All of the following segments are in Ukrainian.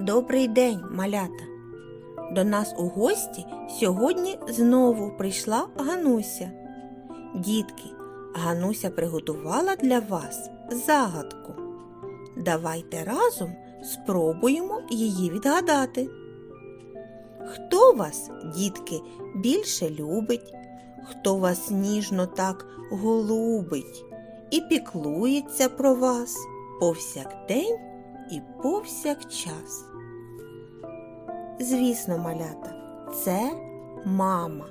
Добрий день, малята! До нас у гості сьогодні знову прийшла Гануся. Дітки, Гануся приготувала для вас загадку. Давайте разом спробуємо її відгадати. Хто вас, дітки, більше любить, хто вас ніжно так голубить і піклується про вас повсякдень і повсякчас. Звісно, малята, це мама.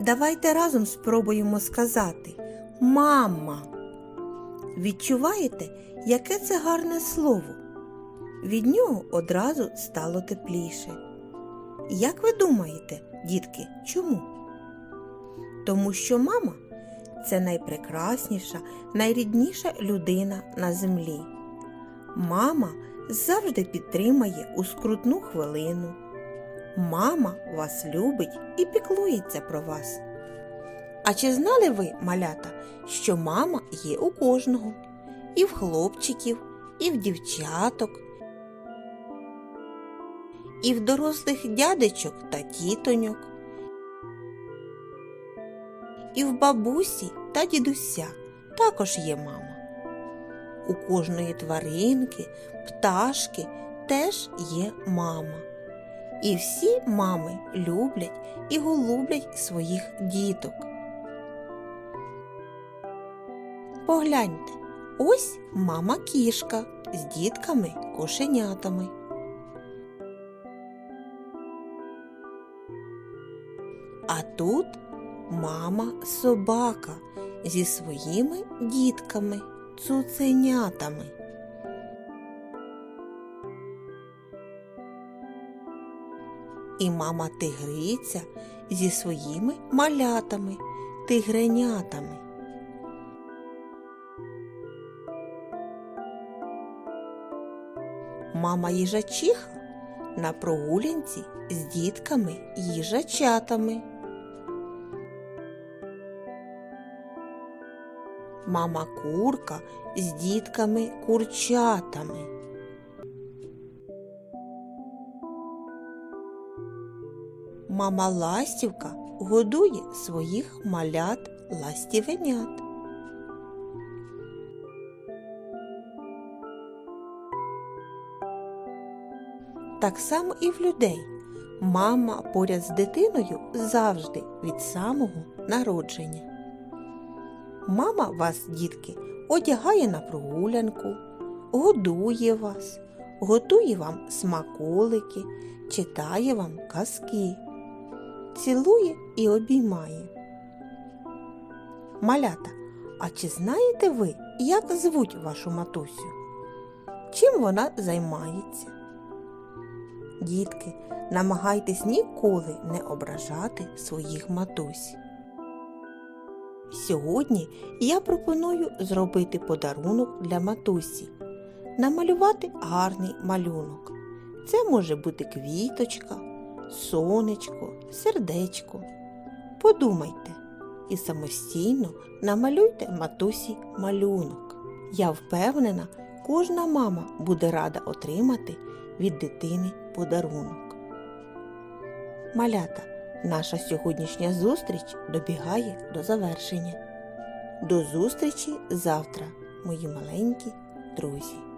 Давайте разом спробуємо сказати Мама. Відчуваєте, яке це гарне слово? Від нього одразу стало тепліше. Як ви думаєте, дітки, чому? Тому що мама це найпрекрасніша, найрідніша людина на землі. Мама завжди підтримає у скрутну хвилину. Мама вас любить і піклується про вас. А чи знали ви, малята, що мама є у кожного? І в хлопчиків, і в дівчаток, і в дорослих дядечок та тітоньок, і в бабусі та дідуся також є мама. У кожної тваринки, пташки теж є мама. І всі мами люблять і голублять своїх діток. Погляньте, ось мама кішка з дітками кошенятами. А тут мама собака зі своїми дітками, цуценятами. І мама тигриця зі своїми малятами, тигренятами. Мама їжачиха на прогулянці з дітками їжачатами. Мама курка з дітками курчатами. Мама ластівка годує своїх малят ластівенят. Так само і в людей. Мама поряд з дитиною завжди від самого народження. Мама вас, дітки, одягає на прогулянку, годує вас, готує вам смаколики, читає вам казки, цілує і обіймає. Малята, а чи знаєте ви, як звуть вашу матусю? Чим вона займається? Дітки, намагайтесь ніколи не ображати своїх матусь. Сьогодні я пропоную зробити подарунок для матусі, намалювати гарний малюнок. Це може бути квіточка, сонечко, сердечко. Подумайте і самостійно намалюйте матусі малюнок. Я впевнена, кожна мама буде рада отримати від дитини подарунок. Малята, наша сьогоднішня зустріч добігає до завершення. До зустрічі завтра, мої маленькі друзі!